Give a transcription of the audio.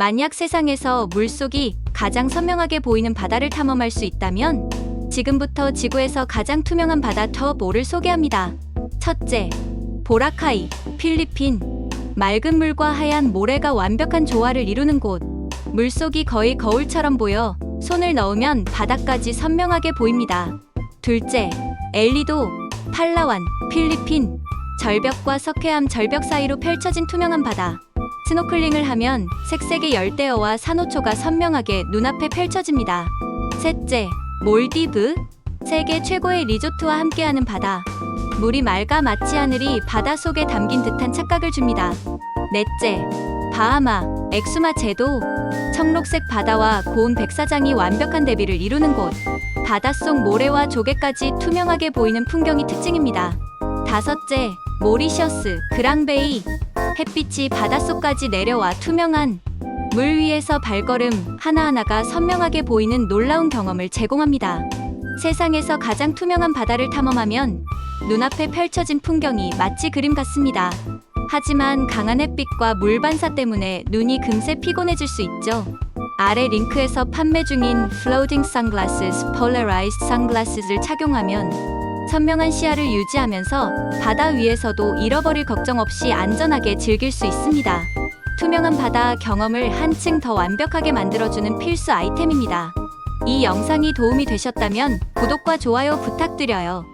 만약 세상에서 물속이 가장 선명하게 보이는 바다를 탐험할 수 있다면 지금부터 지구에서 가장 투명한 바다 터5를 소개합니다. 첫째, 보라카이, 필리핀. 맑은 물과 하얀 모래가 완벽한 조화를 이루는 곳. 물속이 거의 거울처럼 보여 손을 넣으면 바닥까지 선명하게 보입니다. 둘째, 엘리도, 팔라완, 필리핀. 절벽과 석회암 절벽 사이로 펼쳐진 투명한 바다. 스노클링을 하면 색색의 열대어와 산호초가 선명하게 눈앞에 펼쳐집니다. 셋째, 몰디브. 세계 최고의 리조트와 함께하는 바다. 물이 맑아 마치 하늘이 바다 속에 담긴 듯한 착각을 줍니다. 넷째, 바하마, 엑수마 제도. 청록색 바다와 고운 백사장이 완벽한 대비를 이루는 곳. 바닷속 모래와 조개까지 투명하게 보이는 풍경이 특징입니다. 다섯째, 모리셔스, 그랑베이. 햇빛이 바닷속까지 내려와 투명한 물 위에서 발걸음 하나하나가 선명하게 보이는 놀라운 경험을 제공합니다. 세상에서 가장 투명한 바다를 탐험하면 눈앞에 펼쳐진 풍경이 마치 그림 같습니다. 하지만 강한 햇빛과 물 반사 때문에 눈이 금세 피곤해질 수 있죠. 아래 링크에서 판매 중인 Floating Sunglasses Polarized Sunglasses를 착용하면 선명한 시야를 유지하면서 바다 위에서도 잃어버릴 걱정 없이 안전하게 즐길 수 있습니다. 투명한 바다 경험을 한층 더 완벽하게 만들어주는 필수 아이템입니다. 이 영상이 도움이 되셨다면 구독과 좋아요 부탁드려요.